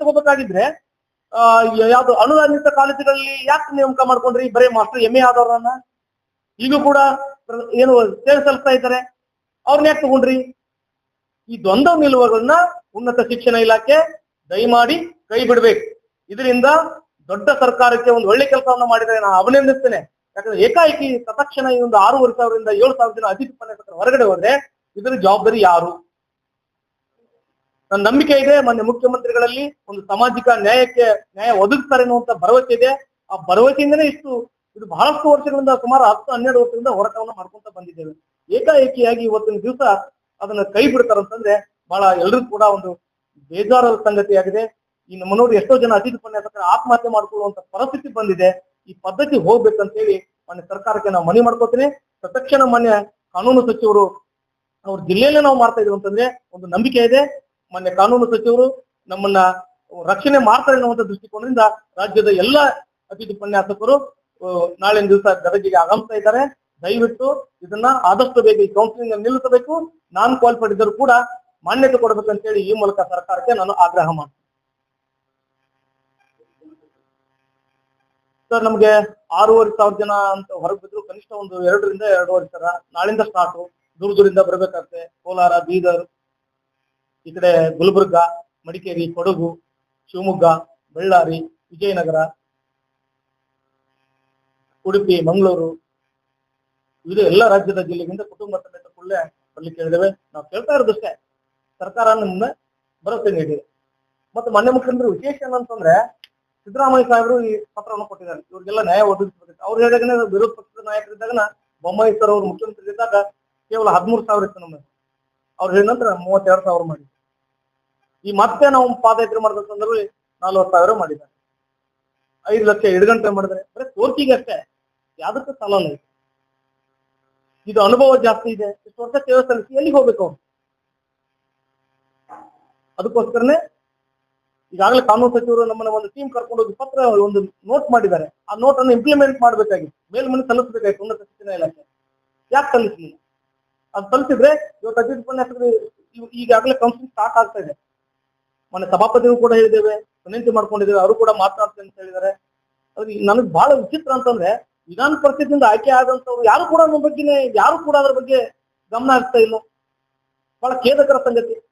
ತಗೋಬೇಕಾಗಿದ್ರೆ ಯಾವ್ದು ಅನುದಾನಿತ ಕಾಲೇಜುಗಳಲ್ಲಿ ಯಾಕೆ ನೇಮಕ ಮಾಡ್ಕೊಂಡ್ರಿ? ಬರೀ ಮಾಸ್ಟರ್ ಎಂ ಎ ಆದವ್ರನ್ನ? ಈಗೂ ಕೂಡ ಏನು ಸೇವೆ ಸಲ್ಲಿಸ್ತಾ ಇದ್ದಾರೆ. ಅವ್ರನ್ನ ಯಾಕೆ ತಗೊಂಡ್ರಿ? ಈ ದ್ವಂದ್ವ ನಿಲುವುಗಳನ್ನ ಉನ್ನತ ಶಿಕ್ಷಣ ಇಲಾಖೆ ದಯಮಾಡಿ ಕೈ ಬಿಡ್ಬೇಕು. ಇದರಿಂದ ದೊಡ್ಡ ಸರ್ಕಾರಕ್ಕೆ ಒಂದು ಒಳ್ಳೆ ಕೆಲಸವನ್ನ ಮಾಡಿದರೆ ನಾನು ಅಭಿನಂದಿಸ್ತೇನೆ. ಯಾಕಂದ್ರೆ ಏಕಾಏಕಿ ತತ್ಕ್ಷಣ ಈ ಒಂದು ಆರೂವರೆ ಸಾವಿರದಿಂದ ಏಳು ಸಾವಿರ ಜನ ಅತಿಥಿ ಹೊರಗಡೆ ಹೋದ್ರೆ ಇದರ ಜವಾಬ್ದಾರಿ ಯಾರು? ನನ್ನ ನಂಬಿಕೆ ಇದೆ ಮೊನ್ನೆ ಮುಖ್ಯಮಂತ್ರಿಗಳಲ್ಲಿ ಒಂದು ಸಾಮಾಜಿಕ ನ್ಯಾಯಕ್ಕೆ ನ್ಯಾಯ ಒದಗಿಸ್ತಾರೆ ಅನ್ನುವಂತ ಭರವಸೆ ಇದೆ. ಆ ಭರವಸೆಯಿಂದನೇ ಇಷ್ಟು ಇದು ಬಹಳಷ್ಟು ವರ್ಷಗಳಿಂದ ಸುಮಾರು ಹತ್ತು, ಹನ್ನೆರಡು ವರ್ಷದಿಂದ ಹೋರಾಟವನ್ನು ಮಾಡ್ಕೊಂತ ಬಂದಿದ್ದೇವೆ. ಏಕಾಏಕಿಯಾಗಿ ಇವತ್ತಿನ ದಿವಸ ಅದನ್ನ ಕೈ ಬಿಡ್ತಾರಂತಂದ್ರೆ ಬಹಳ ಎಲ್ರಿಗೂ ಕೂಡ ಒಂದು ಬೇಜಾರದ ಸಂಗತಿಯಾಗಿದೆ ಈ ಮನೋರು ಎಷ್ಟೋ ಜನ ಅತಿಥಿ ಉಪನ್ಯಾಸಕರ ಆತ್ಮಹತ್ಯೆ ಮಾಡ್ಕೊಳ್ಳುವಂತ ಪರಿಸ್ಥಿತಿ ಬಂದಿದೆ. ಈ ಪದ್ಧತಿ ಹೋಗ್ಬೇಕಂತೇಳಿ ಮೊನ್ನೆ ಸರ್ಕಾರಕ್ಕೆ ನಾವು ಮನವಿ ಮಾಡ್ಕೋತೀನಿ ತತ್ಕ್ಷಣ ಮೊನ್ನೆ ಕಾನೂನು ಸಚಿವರು ಅವ್ರ ಜಿಲ್ಲೆಯಲ್ಲೇ ನಾವು ಮಾಡ್ತಾ ಇದೀವಿ ಅಂತಂದ್ರೆ ಒಂದು ನಂಬಿಕೆ ಇದೆ. ಮೊನ್ನೆ ಕಾನೂನು ಸಚಿವರು ನಮ್ಮನ್ನ ರಕ್ಷಣೆ ಮಾಡ್ತಾರೆ ಅನ್ನುವಂತ ದೃಷ್ಟಿಕೋನದಿಂದ ರಾಜ್ಯದ ಎಲ್ಲ ಅತಿಥಿ ಉಪನ್ಯಾಸಕರು ಆ, ನಾಳಿನ ದಿವಸ ಗದಗಿಗೆ ಆಗಮಿಸ್ತಾ ಇದ್ದಾರೆ. ದಯವಿಟ್ಟು ಇದನ್ನ ಆದಷ್ಟು ಬೇಗ ಈ ಕೌನ್ಸಿಲಿಂಗ್ ನಿಲ್ಲಿಸಬೇಕು. ನಾನ್ ಕ್ವಾಲಿಫೈಡ್ ಇದ್ದರೂ ಕೂಡ ಮಾನ್ಯತೆ ಕೊಡಬೇಕಂತೇಳಿ ಈ ಮೂಲಕ ಸರ್ಕಾರಕ್ಕೆ ನಾನು ಆಗ್ರಹ ಮಾಡ್ತೀನಿ. ಸರ್ ನಮ್ಗೆ ಆರೂವರೆ ಸಾವಿರ ಜನ ಅಂತ ಹೊರಗೆ ಬಿದ್ರು ಕನಿಷ್ಠ ಒಂದು ಎರಡರಿಂದ ಎರಡೂವರೆ ಸಾವಿರ. ನಾಳಿಂದ ಸ್ಟಾರ್ಟ್ ದೂರ ದೂರಿಂದ ಬರ್ಬೇಕಾಗ್ತದೆ ಕೋಲಾರ ಬೀದರ್ ಈ ಕಡೆ ಗುಲ್ಬರ್ಗ, ಮಡಿಕೇರಿ, ಕೊಡಗು, ಶಿವಮೊಗ್ಗ, ಬಳ್ಳಾರಿ, ವಿಜಯನಗರ, ಉಡುಪಿ, ಮಂಗಳೂರು, ಇದು ಎಲ್ಲ ರಾಜ್ಯದ ಜಿಲ್ಲೆಗಿಂತ ಕುಟುಂಬ ಸಮೇತ ಕೂಡಲೇ ಬರ್ಲಿಕ್ಕೆ ಹೇಳಿದ್ದೇವೆ. ನಾವು ಕೇಳ್ತಾ ಇರೋದಷ್ಟೇ. ಸರ್ಕಾರ ನಿಮ್ಮ ಭರವಸೆ ನೀಡಿದೆ. ಮತ್ತು ಮಾನ್ಯ ಮುಖ್ಯಮಂತ್ರಿ ವಿಶೇಷ ಏನಂತಂದ್ರೆ ಸಿದ್ದರಾಮಯ್ಯ ಸಾಹೇಬರು ಈ ಪತ್ರವನ್ನು ಕೊಟ್ಟಿದ್ದಾರೆ. ಇವ್ರಿಗೆಲ್ಲ ನ್ಯಾಯ ಒದಗಿಸಬೇಕು ಅವ್ರು ಹೇಳಿದಾಗ ವಿರೋಧ ಪಕ್ಷದ ನಾಯಕರಿದ್ದಾಗ ಬೊಮ್ಮಾಯಿ ಸರ್ ಅವರು ಮುಖ್ಯಮಂತ್ರಿ ಇದ್ದಾಗ ಕೇವಲ ಹದಿಮೂರು ಸಾವಿರ ಇತ್ತು ನಮ್ಮ ಅವ್ರು ನಂತರ ಮೂವತ್ತೆರಡು ಸಾವಿರ ಮಾಡಿ ಈ ಮತ್ತೆ ನಾವು ಪಾದಯಾತ್ರೆ ಸಂದರ್ಭದಲ್ಲಿ ನಲ್ವತ್ತು ಸಾವಿರ ಮಾಡಿದ್ದಾರೆ. ಐದು ಲಕ್ಷ ಎರಡು ಗಂಟೆ ಮಾಡಿದ್ರೆ ಅಂದ್ರೆ ಕೋರ್ಟಿಗೆ ಅಷ್ಟೇ. ಯಾವ್ದಕ್ಕೂ ಇದು. ಇದು ಅನುಭವ ಜಾಸ್ತಿ ಇದೆ. ಇಷ್ಟು ವರ್ಷ ಸೇವೆ ಸಲ್ಲಿಸಿ ಎಲ್ಲಿಗೆ ಹೋಗ್ಬೇಕು ಅವ್ರು? ಅದಕ್ಕೋಸ್ಕರನೇ ಈಗಾಗಲೇ ಕಾನೂನು ಸಚಿವರು ನಮ್ಮನ್ನ ಒಂದು ಟೀಮ್ ಕರ್ಕೊಂಡು ಹೋಗಿ ಪತ್ರ ಒಂದು ನೋಟ್ ಮಾಡಿದ್ದಾರೆ. ಆ ನೋಟ್ ಅನ್ನು ಇಂಪ್ಲಿಮೆಂಟ್ ಮಾಡಬೇಕಾಗಿತ್ತು ಮೇಲ್ಮನೆ ಸಲ್ಲಿಸಬೇಕಾಗಿತ್ತು ಉನ್ನತ ಶಿಕ್ಷಣ ಇಲಾಖೆ. ಯಾಕೆ ಸಲ್ಲಿಸಲಿಲ್ಲ ಅದು ತಲುಪಿದ್ರೆ ಇವತ್ತು ಅತಿಥಿ ಉಪನ್ಯಾಸಕರು ಇವ್- ಈಗಾಗಲೇ ಕೌನ್ಸಿಲಿಂಗ್ ಸ್ಟಾರ್ಟ್ ಆಗ್ತಾ ಇದೆ. ಮೊನ್ನೆ ಸಭಾಪತಿಗಳು ಕೂಡ ಹೇಳಿದ್ದೇವೆ ವಿನಂತಿ ಮಾಡ್ಕೊಂಡಿದ್ದೇವೆ, ಅವರು ಕೂಡ ಮಾತನಾಡ್ತಾರೆ ಅಂತ ಹೇಳಿದ್ದಾರೆ. ಅದು ನನಗೆ ಬಹಳ ವಿಚಿತ್ರ ಅಂತಂದ್ರೆ ವಿಧಾನ ಪರಿಸ್ಥಿತಿಯಿಂದ ಆಯ್ಕೆ ಆದಂತವ್ರು ಯಾರು ಕೂಡ ನಮ್ಮ ಬಗ್ಗೆನೇ, ಯಾರು ಕೂಡ ಅದ್ರ ಬಗ್ಗೆ ಗಮನ ಹರಿಸ್ತಾ ಇಲ್ಲ. ಬಹಳ ಖೇದಕರ ಸಂಗತಿ.